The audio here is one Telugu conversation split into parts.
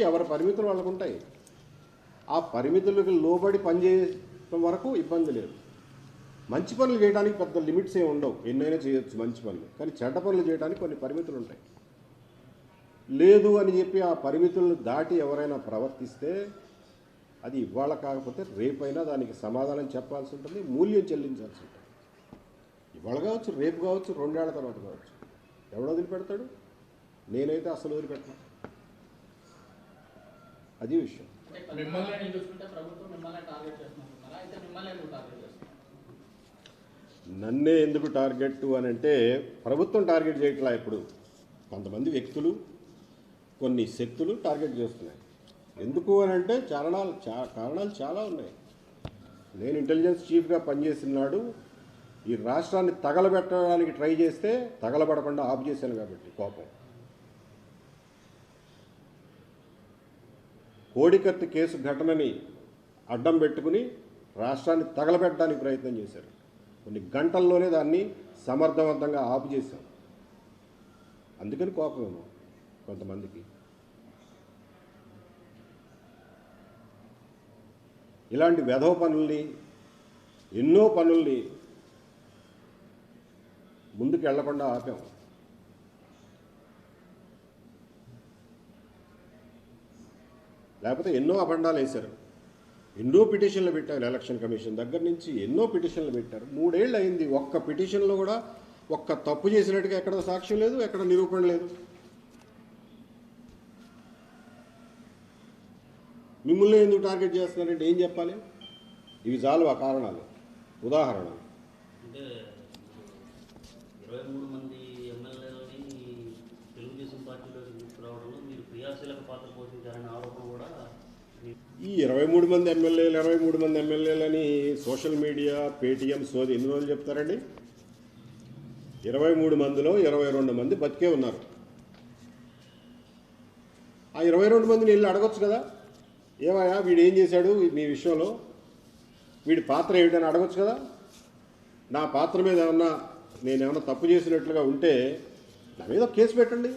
ఎవరి పరిమితులు వాళ్ళకు ఉంటాయి. ఆ పరిమితులకు లోబడి పనిచేయడం వరకు ఇబ్బంది లేదు. మంచి పనులు చేయడానికి పెద్ద లిమిట్స్ ఏమి ఉండవు. ఎన్నైనా చేయొచ్చు మంచి పనులు. కానీ చెడ్డ పనులు చేయడానికి కొన్ని పరిమితులు ఉంటాయి. లేదు అని చెప్పి ఆ పరిమితులను దాటి ఎవరైనా ప్రవర్తిస్తే అది ఇవాళ కాకపోతే రేపైనా దానికి సమాధానం చెప్పాల్సి ఉంటుంది మూల్యం చెల్లించాల్సి ఉంటుంది. ఇవాళ కావచ్చు రేపు కావచ్చు రెండేళ్ళ తర్వాత కావచ్చు. ఎవడు వదిలిపెడతాడు? నేనైతే అసలు వదిలిపెట్టను అది విషయం అంటే మిమ్మల్ని చూసుకుంటే ప్రభుత్వం మిమ్మల్ని టార్గెట్ చేస్తున్నారు అయితే మిమ్మల్ని ఎందుకు టార్గెట్ చేస్తున్నారు నన్నే ఎందుకు టార్గెట్ అని అంటే ప్రభుత్వం టార్గెట్ చేయట్లా ఇప్పుడు. కొంతమంది వ్యక్తులు కొన్ని శక్తులు టార్గెట్ చేస్తున్నాయి. ఎందుకు అని అంటే కారణాలు చా కారణాలు చాలా ఉన్నాయి. నేను ఇంటెలిజెన్స్ చీఫ్గా పనిచేసిన నాడు ఈ రాష్ట్రాన్ని తగలబెట్టడానికి ట్రై చేస్తే తగలబడకుండా ఆపు చేశాను కాబట్టి కోపం. కోడికత్తి కేసు ఘటనని అడ్డం పెట్టుకుని రాష్ట్రాన్ని తగలబెట్టడానికి ప్రయత్నం చేశారు. కొన్ని గంటల్లోనే దాన్ని సమర్థవంతంగా ఆపు చేశాం. అందుకని కోపమేమో కొంతమందికి. ఇలాంటి వెధవ పనుల్ని ఎన్నో పనుల్ని ముందుకు వెళ్ళకుండా ఆపాము లేకపోతే ఎన్నో అబండాలు వేశారు. ఎన్నో పిటిషన్లు పెట్టారు ఎలక్షన్ కమిషన్ దగ్గర నుంచి ఎన్నో పిటిషన్లు పెట్టారు. మూడేళ్ళు అయింది ఒక్క పిటిషన్లో కూడా ఒక్క తప్పు చేసినట్టుగా ఎక్కడ సాక్ష్యం లేదు ఎక్కడ నిరూపణ లేదు. మిమ్మల్ని ఎందుకు టార్గెట్ చేస్తున్నారంటే ఏం చెప్పాలి? ఇవి చాలు ఆ కారణాలు? ఉదాహరణలు. మంది మీరు పాత్ర పోషించారనే ఆరోపణ కూడా మీ- ఈ ఇరవై మూడు మంది ఎమ్మెల్యేలు ఇరవై మూడు మంది ఎమ్మెల్యేలని సోషల్ మీడియా పేటీఎం సోది ఎన్ని రోజులు చెప్తారండి? ఇరవై మూడు మందిలో ఇరవై రెండు మంది బతికే ఉన్నారు. ఆ ఇరవై రెండు మందిని వెళ్ళి అడగొచ్చు కదా? ఏమయ్యా వీడు ఏం చేశాడు మీ విషయంలో? వీడి పాత్ర ఏమిటని అడగొచ్చు కదా? నా పాత్ర మీద ఏమన్నా నేను ఏమన్నా తప్పు చేసినట్లుగా ఉంటే నా మీద ఒక కేసు పెట్టండి.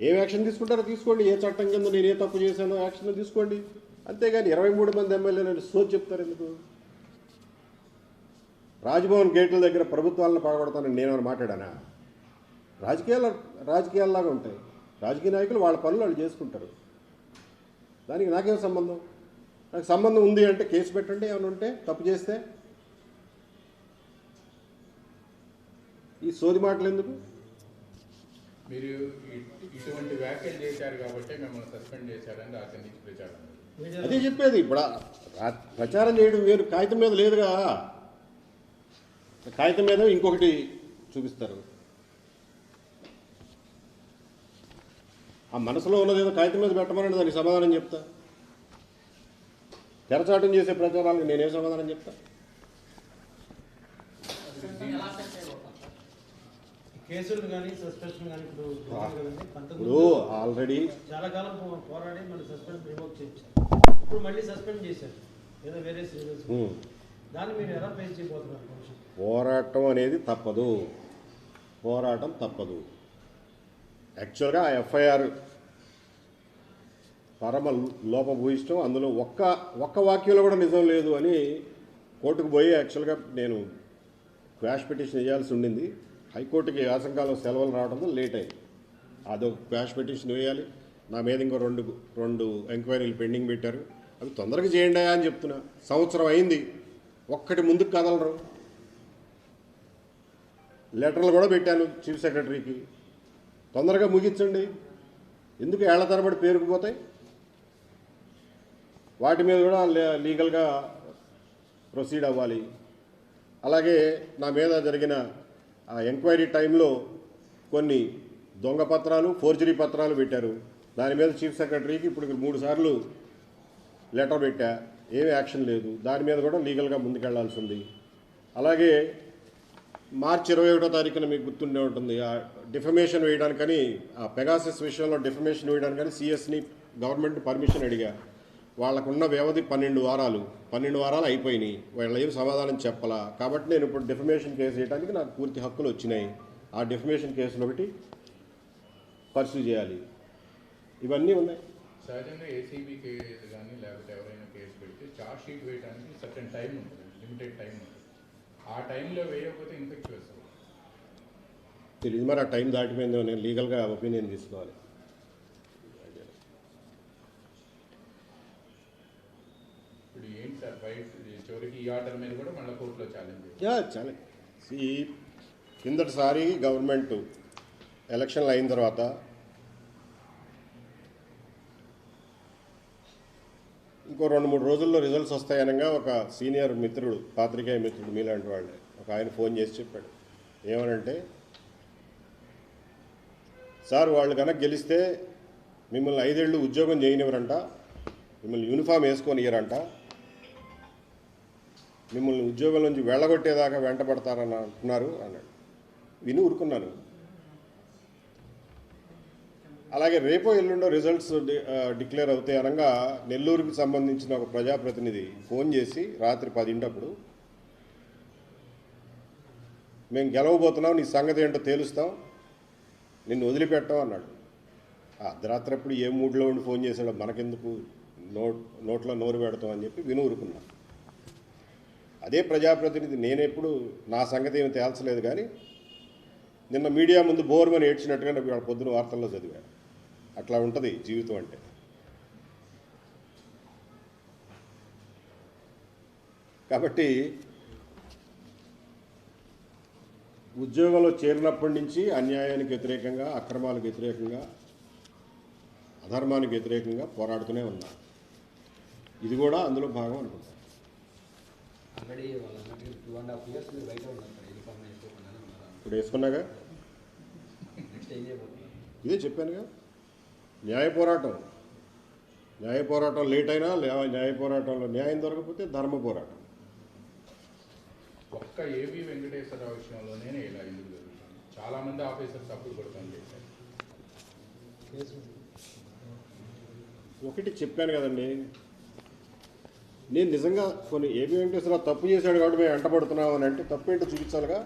ఏం యాక్షన్ తీసుకుంటారో తీసుకోండి. ఏ చట్టం కింద నేను ఏ తప్పు చేశానో యాక్షన్ తీసుకోండి. అంతేగాని ఇరవై మూడు మంది ఎమ్మెల్యేలు సోచి చెప్తారు ఎందుకు? రాజ్భవన్ గేట్ల దగ్గర ప్రభుత్వాలను పడగొడతానని నేను మాట్లాడానా? రాజకీయాలు రాజకీయాల్లాగా ఉంటాయి. రాజకీయ నాయకులు వాళ్ళ పనులు వాళ్ళు చేసుకుంటారు. దానికి నాకేం సంబంధం? నాకు సంబంధం ఉంది అంటే కేసు పెట్టండి ఏమైనా ఉంటే తప్పు చేస్తే. ఈ సోది మాటలు ఎందుకు? మీరు ఇటువంటి వ్యాఖ్యలు చేశారు కాబట్టి మిమ్మల్ని సస్పెండ్ చేశారని రాత్రి నుంచి ప్రచారం అదే చెప్పేది ఇప్పుడు ప్రచారం చేయడం వేరు కాగితం మీద లేదుగా. కాగితం మీద ఇంకొకటి చూపిస్తారు. ఆ మనసులో ఉన్నది ఏదో కాగితం మీద పెట్టమని దానికి సమాధానం చెప్తా. తెరచాటం చేసే ప్రచారాలకు నేనేం సమాధానం చెప్తా ఎలా సెట్ చేయబోతాం సార్ కేసులు కానీ సస్పెన్షన్ కానీ ఇప్పుడు ఆల్రెడీ చాలా కాలం పోరాడి మళ్ళీ సస్పెండ్ రివోక్ చేయించారు. ఇప్పుడు మళ్ళీ సస్పెండ్ చేశారు. ఏదో వేరే దాన్ని మీరు ఎలా ఫేస్ చేయబోతున్నారు? పోరాటం అనేది తప్పదు. పోరాటం తప్పదు. యాక్చువల్గా ఆ ఎఫ్ఐఆర్ పరమ లోపభూయిష్టం అందులో ఒక్క ఒక్క వాక్యంలో కూడా నిజం లేదు అని కోర్టుకు పోయి యాక్చువల్గా నేను క్వాష్ పిటిషన్ వేయాల్సి ఉండింది. హైకోర్టుకి యాసంకాలం సెలవులు రావడంతో లేట్ అయింది. అదొక క్వాష్ పిటిషన్ వేయాలి. నా మీద ఇంకో రెండు రెండు ఎంక్వైరీలు పెండింగ్ పెట్టారు. అవి తొందరగా చేయండి అని చెప్తున్నా. సంవత్సరం అయింది. ఒక్కటి ముందుకు కదలరు. లెటర్లు కూడా పెట్టాను చీఫ్ సెక్రటరీకి. తొందరగా ముగించండి. ఎందుకు ఏళ్ళ తరబడి పేరుకుపోతాయి? వాటి మీద కూడా లీగల్గా ప్రొసీడ్ అవ్వాలి. అలాగే నా మీద జరిగిన ఆ ఎంక్వైరీ టైంలో కొన్ని దొంగ పత్రాలు ఫోర్జరీ పత్రాలు పెట్టారు. దాని మీద చీఫ్ సెక్రటరీకి ఇప్పుడు మూడు సార్లు లెటర్ పెట్టా. ఏమి యాక్షన్ లేదు. దాని మీద కూడా లీగల్గా ముందుకెళ్ళాల్సి ఉంది అలాగే మార్చి ఇరవై ఒకటో తారీఖున మీకు గుర్తుండే ఉంటుంది. ఆ డిఫమేషన్ వేయడానికని ఆ పెగాసిస్ విషయంలో డిఫమేషన్ వేయడానికని సిఎస్ని గవర్నమెంట్ పర్మిషన్ అడిగా. వాళ్ళకున్న వ్యవధి పన్నెండు వారాలు. పన్నెండు వారాలు అయిపోయినాయి. వాళ్ళు ఏం సమాధానం చెప్పలా? కాబట్టి నేను ఇప్పుడు డిఫమేషన్ కేసు వేయడానికి నాకు పూర్తి హక్కులు వచ్చినాయి. ఆ డిఫమేషన్ కేసులో ఒకటి పర్సూ చేయాలి. ఇవన్నీ ఉన్నాయి. సహజంగా ఏసీబీ కేసు కానీ లేకపోతే ఎవరైనా కేసు పెడితే చార్జ్ షీట్ వేయడానికి సర్టన్ టైం ఉంటుంది. లిమిటెడ్ టైం ఉంటుంది. ఆ టైంలో వేయకపోతే ఇన్ఫెక్ట్ వేస్తారు తెలియదు మరి ఆ టైం దాటిపోయిందో నేను లీగల్గా ఒపీనియన్ తీసుకోవాలి ఇప్పుడు ఏంటి సార్ బయట చివరికి ఈ ఆర్డర్ మీద కూడా మళ్ళీ కోర్టులో ఛాలెంజ్ ఈ కిందటిసారి గవర్నమెంట్ ఎలక్షన్లు అయిన తర్వాత ఇంకో రెండు మూడు రోజుల్లో రిజల్ట్స్ వస్తాయనగా ఒక సీనియర్ మిత్రుడు పాత్రికేయ మిత్రుడు మీలాంటి వాళ్ళే. ఒక ఆయన ఫోన్ చేసి చెప్పాడు. ఏమనంటే సార్ వాళ్ళు కనుక గెలిస్తే మిమ్మల్ని ఐదేళ్ళు ఉద్యోగం చేయనివ్వరంట మిమ్మల్ని యూనిఫామ్ వేసుకొని ఇయ్యరంట మిమ్మల్ని ఉద్యోగం నుంచి వెళ్ళగొట్టేదాకా వెంటబడతారని అంటున్నారు అన్నాడు. విని ఊరుకున్నాను అలాగే రేపో ఎల్లుండో రిజల్ట్స్ డి- డిక్లేర్ అవుతాయి అనగా నెల్లూరుకి సంబంధించిన ఒక ప్రజాప్రతినిధి ఫోన్ చేసి రాత్రి పదింటప్పుడు మేము గెలవబోతున్నాం నీ సంగతి ఏంటో తేలుస్తాం నిన్ను వదిలిపెట్టాం అన్నాడు. అర్ధరాత్రి అప్పుడు ఏ మూడ్లో ఉండి ఫోన్ చేశాడో మనకెందుకు నోట్ నోట్లో నోరు పెడతాం అని చెప్పి విని ఊరుకున్నాను అదే ప్రజాప్రతినిధి నేనెప్పుడు నా సంగతి ఏమి తేల్చలేదు కానీ నిన్న మీడియా ముందు బోర్మని ఏడ్చినట్టుగా నాకు ఇవాళ పొద్దున వార్తల్లో చదివాను. అట్లా ఉంటుంది జీవితం అంటే. కాబట్టి ఉద్యోగంలో చేరినప్పటి నుంచి అన్యాయానికి వ్యతిరేకంగా అక్రమాలకు వ్యతిరేకంగా అధర్మానికి వ్యతిరేకంగా పోరాడుతూనే ఉన్నా. ఇది కూడా అందులో భాగం అనుకుంటాను ఆల్రెడీ వాళ్ళు అన్నట్టు టూ అండ్ హాఫ్ ఇయర్స్ మీరు బయట ఉన్నారు సార్ యూనిఫామ్ వేసుకోకుండానే ఉన్నారు? ఇప్పుడు వేసుకున్నాగా? నెక్స్ట్ ఏం చేయబోతున్నారు? ఇదే చెప్పానుగా. న్యాయ పోరాటం. న్యాయ పోరాటం లేట్ అయినా న్యాయ పోరాటంలో న్యాయం దొరకకపోతే ధర్మ పోరాటం. ఒక్క ఏవి వెంకటేశ్వరరావు విషయంలోనే ఇలా ఎందుకు జరుగుతుంది చాలా మంది ఆఫీసర్స్ అప్పుడు కూడా పనిచేశారు. ఒకటి చెప్పాను కదండి. నేను నిజంగా కొన్ని ఏబి వెంకటేశ్వరరావు తప్పు చేశాడు కాబట్టి మేము వెంటబడుతున్నాం అని అంటే తప్పు ఏంటో చూపించాలిగా?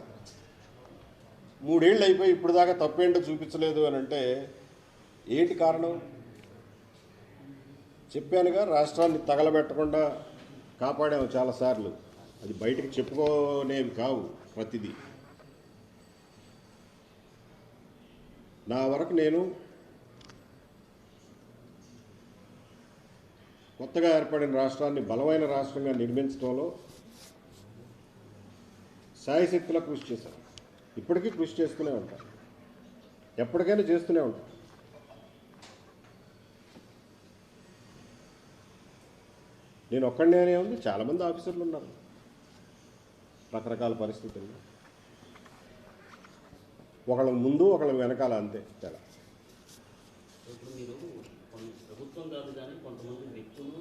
మూడేళ్ళు అయిపోయి ఇప్పుడు దాకా తప్పు ఏంటో చూపించలేదు అని అంటే ఏంటి కారణం? చెప్పానుగా రాష్ట్రాన్ని తగలబెట్టకుండా కాపాడాము చాలాసార్లు. అది బయటకు చెప్పుకోనేవి కావు ప్రతిదీ. నా వరకు నేను కొత్తగా ఏర్పడిన రాష్ట్రాన్ని బలమైన రాష్ట్రంగా నిర్మించడంలో శాయశక్తిలా కృషి చేశారు. ఇప్పటికీ కృషి చేస్తూనే ఉంటాను ఎప్పటికైనా చేస్తూనే ఉంటారు. నేను ఒక్కడనే ఉంది చాలామంది ఆఫీసర్లు ఉన్నారు. రకరకాల పరిస్థితుల్లో. ఒకళ్ళ ముందు ఒకళ్ళ వెనకాల అంతే తేడా. ప్రభుత్వం కాదు కానీ కొంతమంది వ్యక్తులు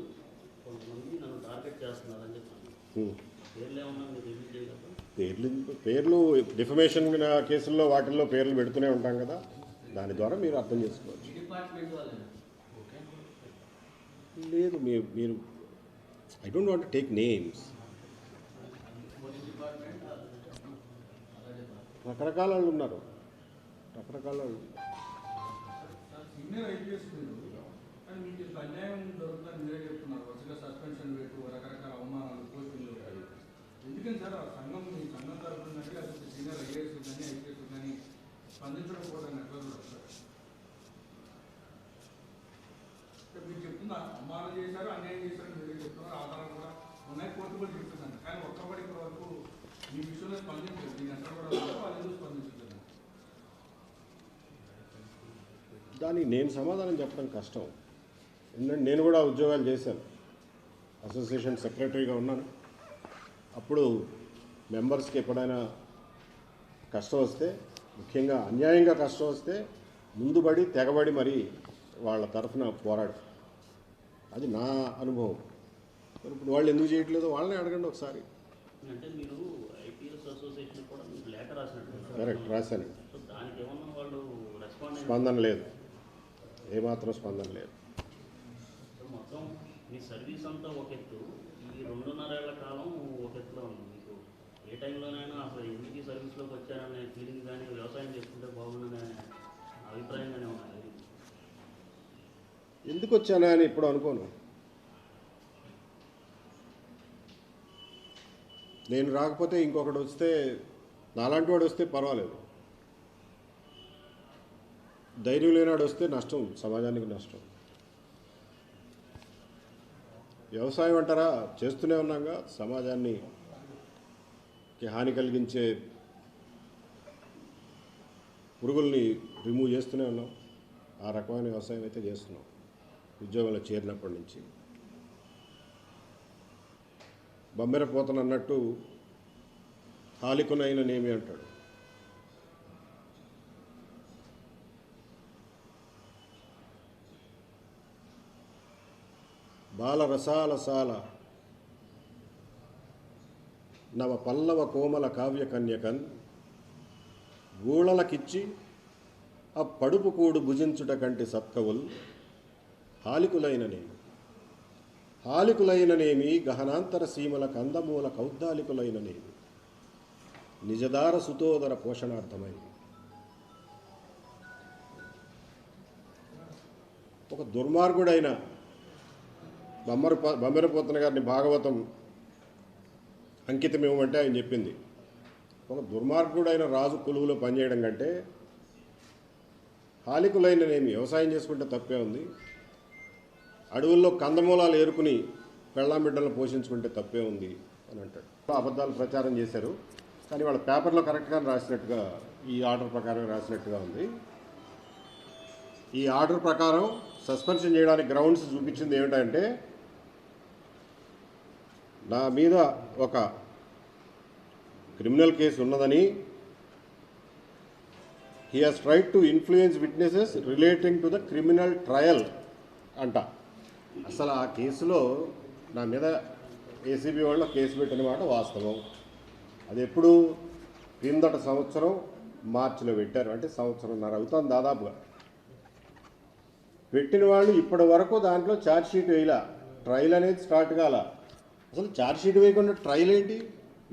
కొంతమంది నన్ను టార్గెట్ చేస్తున్నారని చెప్పాను. పేర్లు ఏమన్నా మీరు రివ్యూ చేయగలరా? పేర్లు పేర్లు డిఫమేషన్ కేసుల్లో వాటిల్లో పేర్లు పెడుతూనే ఉంటాం కదా. దాని ద్వారా మీరు అర్థం చేసుకోవచ్చు. లేదు మీరు మీరు I don't want take names. రకరకాల వాళ్ళు ఉన్నారు. రకరకాల వాళ్ళు ఉన్నారు. సీనియర్ ఐపీఎస్ మీరు కానీ మీకు ఇంత అన్యాయం దొరుకుతుందని మీరే చెప్తున్నారు. వరుసగా సస్పెన్షన్ పెట్టు రకరకాల అవమానాలు పోస్టింగ్లు ఎందుకని సార్? ఆ సంఘం మీ సంఘం తరఫున లేకపోతే సీనియర్ ఐఏఎస్ కానీ ఐపీఎస్ కానీ స్పందించడం కూడా ఎట్లా చూడాలి సార్? మీరు చెప్తున్నా అవమానం చేశారు అన్యాయం చేశారు మీరే చెప్తున్నారు. ఆధారాలు కూడా ఉన్నాయి కోర్టు కూడా చెప్తున్నాను. కానీ ఒక్కబడి ఇప్పటి వరకు మీ విషయంలో స్పందించారు దీని ఎక్కడ కూడా ఉన్నారు, వాళ్ళు ఎందుకు స్పందించారు దానికి నేను సమాధానం చెప్పడం కష్టం. ఎందుకంటే నేను కూడా ఉద్యోగాలు చేశాను. అసోసియేషన్ సెక్రటరీగా ఉన్నాను. అప్పుడు మెంబర్స్కి ఎప్పుడైనా కష్టం వస్తే ముఖ్యంగా అన్యాయంగా కష్టం వస్తే ముందుబడి తెగబడి మరి వాళ్ళ తరఫున పోరాడు. అది నా అనుభవం. మరి ఇప్పుడు వాళ్ళు ఎందుకు చేయట్లేదో వాళ్ళని అడగండి ఒకసారి. కరెక్ట్ రాశాను స్పందన లేదు. ఏమాత్రం స్పందన లేదు. మొత్తం మీ సర్వీస్ అంతా ఒక ఎత్తు. ఈ రెండున్నరేళ్ళ కాలం ఒక ఎత్తులో ఉంది మీకు. ఏ టైంలోనైనా అసలు ఎందుకు ఈ సర్వీస్లోకి వచ్చారనే ఫీలింగ్ కానీ వ్యవసాయం చేసుకుంటే బాగుండదనే అభిప్రాయం కానీ ఉన్నాయి. ఎందుకు వచ్చానా అని ఇప్పుడు అనుకోను. నేను రాకపోతే ఇంకొకటి వస్తే నాలాంటి వాడు వస్తే పర్వాలేదు. ధైర్యం లేనాడు వస్తే నష్టం సమాజానికి నష్టం. వ్యవసాయం అంటారా? చేస్తూనే ఉన్నాగా సమాజాన్ని. హాని కలిగించే పురుగుల్ని రిమూవ్ చేస్తూనే ఉన్నాం. ఆ రకమైన వ్యవసాయం అయితే చేస్తున్నాం. ఉద్యోగంలో చేరినప్పటి నుంచి. బొమ్మెర పోతనన్నట్టు హాలికునైన నేమి అంటాడు. బాలరసాలసాల నవ పల్లవ కోమల కావ్య కన్యకన్ గూళలకిచ్చి ఆ పడుపు కూడు భుజించుట కంటి సత్కవుల్ హాలికులైననేమి హాలికులైననేమి గహనాంతర సీమల కందమూల కౌద్దాలికులైననేమి నిజదార సుతోదర పోషణార్థమై ఒక దుర్మార్గుడైన బొమ్మర బొమ్మెరపోతన గారిని భాగవతం అంకితం ఇవ్వమంటే ఆయన చెప్పింది. ఒక దుర్మార్గుడైన రాజు కొలువులో పనిచేయడం కంటే హాలికులైననేమి వ్యవసాయం చేసుకుంటే తప్పే ఉంది. అడవుల్లో కందమూలాలు ఏరుకుని పెళ్ళాం బిడ్డలను పోషించుకుంటే తప్పే ఉంది అని అంటాడు. అబద్ధాలు ప్రచారం చేశారు. కానీ వాళ్ళ పేపర్లో కరెక్ట్గా రాసినట్టుగా ఈ ఆర్డర్ ప్రకారం రాసినట్టుగా ఉంది. ఈ ఆర్డర్ ప్రకారం సస్పెన్షన్ చేయడానికి గ్రౌండ్స్ చూపించింది ఏమిటంటే నా మీద ఒక క్రిమినల్ కేసు ఉన్నదని he has tried to influence witnesses relating to the criminal trial అంట. అసలు ఆ కేసులో నా మీద ఏసీబీ వాళ్ళు కేసు పెట్టిన మాట వాస్తవం. అది ఎప్పుడు? క్రిందట సంవత్సరం మార్చిలో పెట్టారు. అంటే సంవత్సరంన్నర అవుతుంది దాదాపుగా. పెట్టిన వాళ్ళు ఇప్పటి వరకు దాంట్లో ఛార్జ్ షీట్ వేయలా. ట్రయల్ అనేది స్టార్ట్ కాల. అసలు ఛార్జ్షీట్ వేయకుండా ట్రయల్ ఏంటి?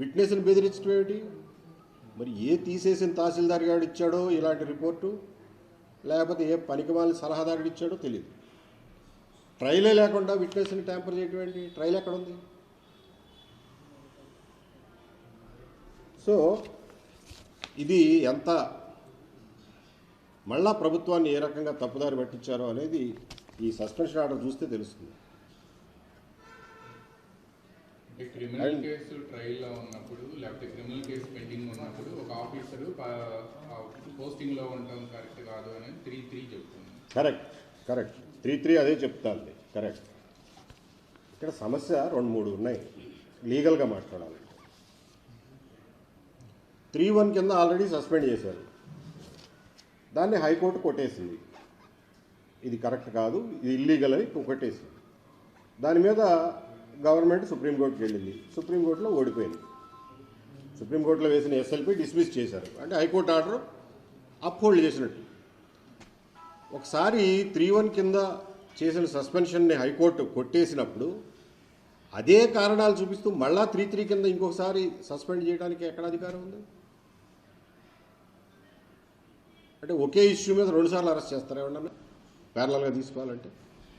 విట్నెస్ని బెదిరించడం ఏమిటి? మరి ఏ తీసేసిన తహసీల్దార్ గారు ఇచ్చాడో ఇలాంటి రిపోర్టు లేకపోతే ఏ పనికిమాలిన సలహాదారుడు ఇచ్చాడో తెలియదు ట్రయలే లేకుండా విట్నెస్ని ట్యాంపర్ చేయడం ఏంటి? ట్రయల్ ఎక్కడ ఉంది? సో ఇది ఎంత మళ్ళా ప్రభుత్వాన్ని ఏ రకంగా తప్పుదారి పట్టించారో అనేది ఈ సస్పెన్షన్ ఆర్డర్ చూస్తే తెలుస్తుంది. క్రిమినల్ కేసు ట్రయల్లో ఉన్నప్పుడు లేకపోతే క్రిమినల్ కేసు పెండింగ్ ఉన్నప్పుడు ఒక ఆఫీసరు పోస్టింగ్లో ఉండడం కరెక్ట్ కాదు అనేది త్రీ త్రీ చెప్తుంది. కరెక్ట్ కరెక్ట్ త్రీ త్రీ అదే చెప్తాను కరెక్ట్ ఇక్కడ సమస్య రెండు మూడు ఉన్నాయి లీగల్గా మాట్లాడాలి. త్రీ వన్ కింద ఆల్రెడీ సస్పెండ్ చేశారు. దాన్ని హైకోర్టు కొట్టేసింది. ఇది కరెక్ట్ కాదు ఇది ఇల్లీగల్ అని కొట్టేసింది. దాని మీద గవర్నమెంట్ సుప్రీంకోర్టుకి వెళ్ళింది. సుప్రీంకోర్టులో ఓడిపోయింది. సుప్రీంకోర్టులో వేసిన ఎస్ఎల్పి డిస్మిస్ చేశారు. అంటే హైకోర్టు ఆర్డర్ అప్హోల్డ్ చేసినట్టు. ఒకసారి త్రీ వన్ కింద చేసిన సస్పెన్షన్ని హైకోర్టు కొట్టేసినప్పుడు అదే కారణాలు చూపిస్తూ మళ్ళా త్రీ త్రీ కింద ఇంకొకసారి సస్పెండ్ చేయడానికి ఎక్కడ అధికారం ఉంది? అంటే ఒకే ఇష్యూ మీద రెండుసార్లు అరెస్ట్ చేస్తారు ఏమన్నా ప్యారలల్గా తీసుకోవాలంటే?